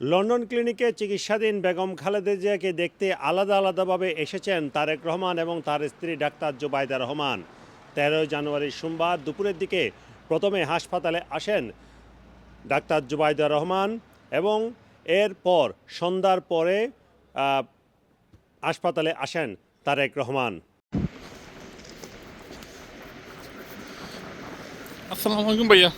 London ক্লিনিকে চিকিৎসাধীন বেগম খালেদা জিয়াকে দেখতে আলাদা আলাদাভাবে এসেছেন তারেক রহমান এবং তার স্ত্রী ডাক্তার জুবাইদা রহমান। তেরোই জানুয়ারি সোমবার দুপুরের দিকে প্রথমে হাসপাতালে আসেন ডাক্তার জুবাইদা রহমান এবং এরপর সন্ধ্যার পরে হাসপাতালে আসেন তারেক রহমান। আসসালামু আলাইকুম ভাইয়া।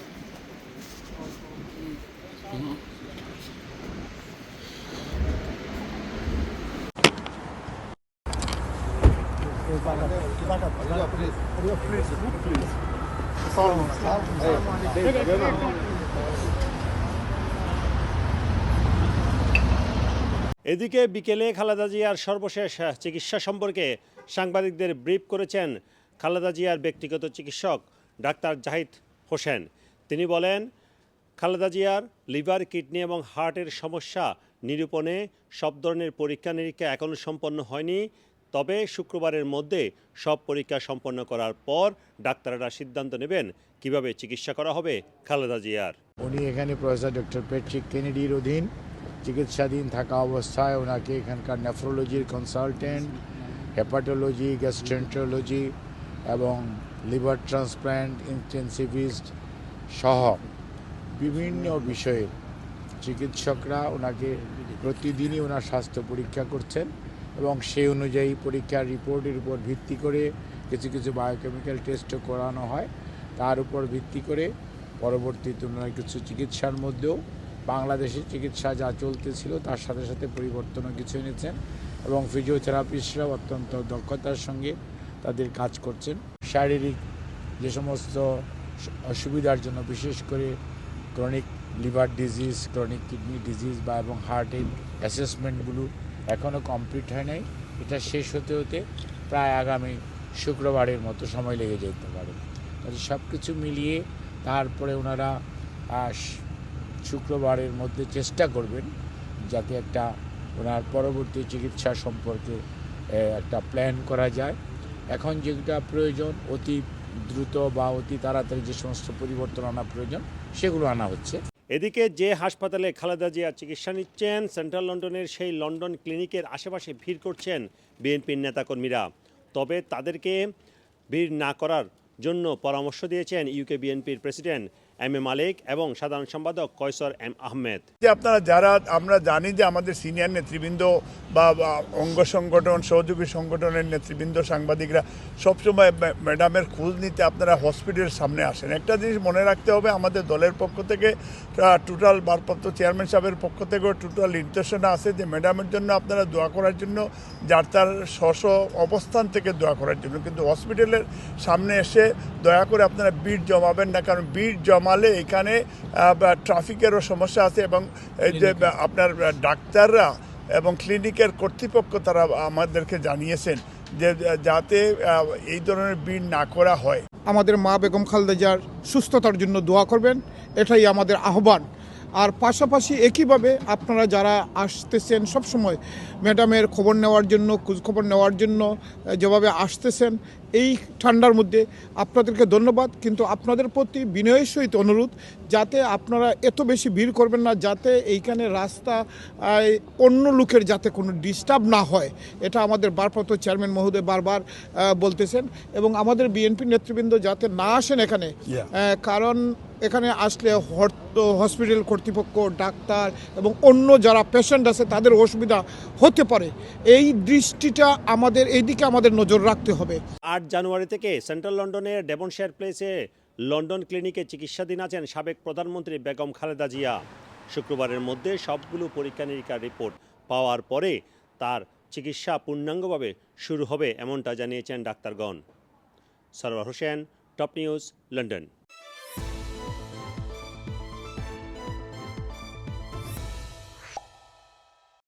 এদিকে বিকেলে খালেদা জিয়ার সর্বশেষ চিকিৎসা সম্পর্কে সাংবাদিকদের ব্রিফ করেছেন খালেদা জিয়ার ব্যক্তিগত চিকিৎসক ডাক্তার জাহিদ হোসেন। তিনি বলেন, খালেদা জিয়ার লিভার, কিডনি এবং হার্টের সমস্যা নিরূপণে সব ধরনের পরীক্ষা নিরীক্ষা এখনও সম্পন্ন হয়নি। তবে শুক্রবারের মধ্যে সব পরীক্ষা সম্পন্ন করার পর ডাক্তাররা সিদ্ধান্ত নেবেন কীভাবে চিকিৎসা করা হবে খালেদা জিয়ার। উনি এখানে প্রফেসর ডক্টর প্যাট্রিক কেনেডির অধীন চিকিৎসাধীন থাকা অবস্থায় ওনাকে এখানকার নেফ্রোলজির কনসালটেন্ট হেপাটোলজি গ্যাস্ট্রেন্টোলজি এবং লিভার ট্রান্সপ্ল্যান্ট ইন্টেন্সিভিস্ট সহ বিভিন্ন বিষয়ে চিকিৎসকরা ওনাকে প্রতিদিনই ওনার স্বাস্থ্য পরীক্ষা করছেন। এবং সেই অনুযায়ী পরীক্ষার রিপোর্টের উপর ভিত্তি করে কিছু কিছু বায়োকেমিক্যাল টেস্টও করানো হয়। তার উপর ভিত্তি করে পরবর্তী ওনারা কিছু চিকিৎসার মধ্যেও বাংলাদেশের চিকিৎসা যা চলতেছিল তার সাথে সাথে পরিবর্তনও কিছু এনেছেন এবং ফিজিওথেরাপিস্টরাও অত্যন্ত দক্ষতার সঙ্গে তাদের কাজ করছেন। শারীরিক যে সমস্ত অসুবিধার জন্য বিশেষ করে chronic liver disease chronic kidney disease বা এবং হার্টের অ্যাসেসমেন্টগুলো এখনও কমপ্লিট হয় নাই। এটা শেষ হতে হতে প্রায় আগামী শুক্রবারের মতো সময় লেগে যেতে পারে। সব কিছু মিলিয়ে তারপরে ওনারা শুক্রবারের মধ্যে চেষ্টা করবেন যাতে একটা ওনার পরবর্তী চিকিৎসা সম্পর্কে একটা প্ল্যান করা যায়। এখন যেটা প্রয়োজন, অতি দ্রুত বা অতি তাড়াতাড়ি যে সমস্ত পরিবর্তন আনা প্রয়োজন, সেগুলো আনা হচ্ছে। এদিকে যে হাসপাতালে খালেদা জিয়া চিকিৎসা নিচ্ছেন, সেন্ট্রাল লন্ডনের সেই লন্ডন ক্লিনিকের আশেপাশে ভিড় করছেন বিএনপির নেতাকর্মীরা। তবে তাদেরকে ভিড় না করার জন্য পরামর্শ দিয়েছেন ইউকে বিএনপির প্রেসিডেন্ট। এম এ মালিক এবং সাধারণ সম্পাদক কয়সর এম আহমেদ। যে আপনারা যারা, আমরা জানি যে আমাদের সিনিয়র নেতৃবৃন্দ বা অঙ্গ সংগঠন, সহযোগী সংগঠনের নেতৃবৃন্দ, সাংবাদিকরা সবসময় ম্যাডামের খোঁজ নিতে আপনারা হসপিটালের সামনে আসেন। একটা জিনিস মনে রাখতে হবে, আমাদের দলের পক্ষ থেকে টোটাল ভারপ্রাপ্ত চেয়ারম্যান সাহেবের পক্ষ থেকেও টোটাল নির্দেশনা আছে যে ম্যাডামের জন্য আপনারা দোয়া করার জন্য, যার তার স্ব অবস্থান থেকে দোয়া করার জন্য। কিন্তু হসপিটালের সামনে এসে দয়া করে আপনারা ভিড় জমাবেন না, কারণ ভিড় জমালে এখানে ট্রাফিকেরও সমস্যা আছে এবং এই যে আপনার ডাক্তাররা এবং ক্লিনিকের কর্তৃপক্ষ তারা আমাদেরকে জানিয়েছেন যে যাতে এই ধরনের বিড় না করা হয়। আমাদের মা বেগম খালদাজার সুস্থতার জন্য দোয়া করবেন। এটাই আমাদের আহ্বান। আর পাশাপাশি একইভাবে আপনারা যারা আসতেছেন সব সময় ম্যাডামের খবর নেওয়ার জন্য খোঁজখবর নেওয়ার জন্য যেভাবে আসতেছেন এই ঠান্ডার মধ্যে আপনাদেরকে ধন্যবাদ। কিন্তু আপনাদের প্রতি বিনয়ের সহিত অনুরোধ যাতে আপনারা এত বেশি ভিড় করবেন না যাতে এইখানে রাস্তা অন্য লোকের যাতে কোনো ডিস্টার্ব না হয়। এটা আমাদের ভারপ্রাপ্ত চেয়ারম্যান মহোদয় বারবার বলতেছেন। এবং আমাদের বিএনপি নেতৃবৃন্দ যাতে না আসেন এখানে কারণ এখানে আসলে হসপিটাল কর্তৃপক্ষ, ডাক্তার এবং অন্য যারা পেশেন্ট আছে তাদের অসুবিধা হতে পারে। এই দৃষ্টিটা আমাদের, এইদিকে আমাদের নজর রাখতে হবে। আট জানুয়ারি থেকে সেন্ট্রাল লন্ডনের ডেভনশেয়ার প্লেসে লন্ডন ক্লিনিকে চিকিৎসাধীন আছেন সাবেক প্রধানমন্ত্রী বেগম খালেদা জিয়া। শুক্রবারের মধ্যে সবগুলো পরীক্ষা নিরীক্ষার রিপোর্ট পাওয়ার পরে তার চিকিৎসা পূর্ণাঙ্গভাবে শুরু হবে এমনটা জানিয়েছেন ডাক্তারগণ। Sarwar Hossain, top news, London.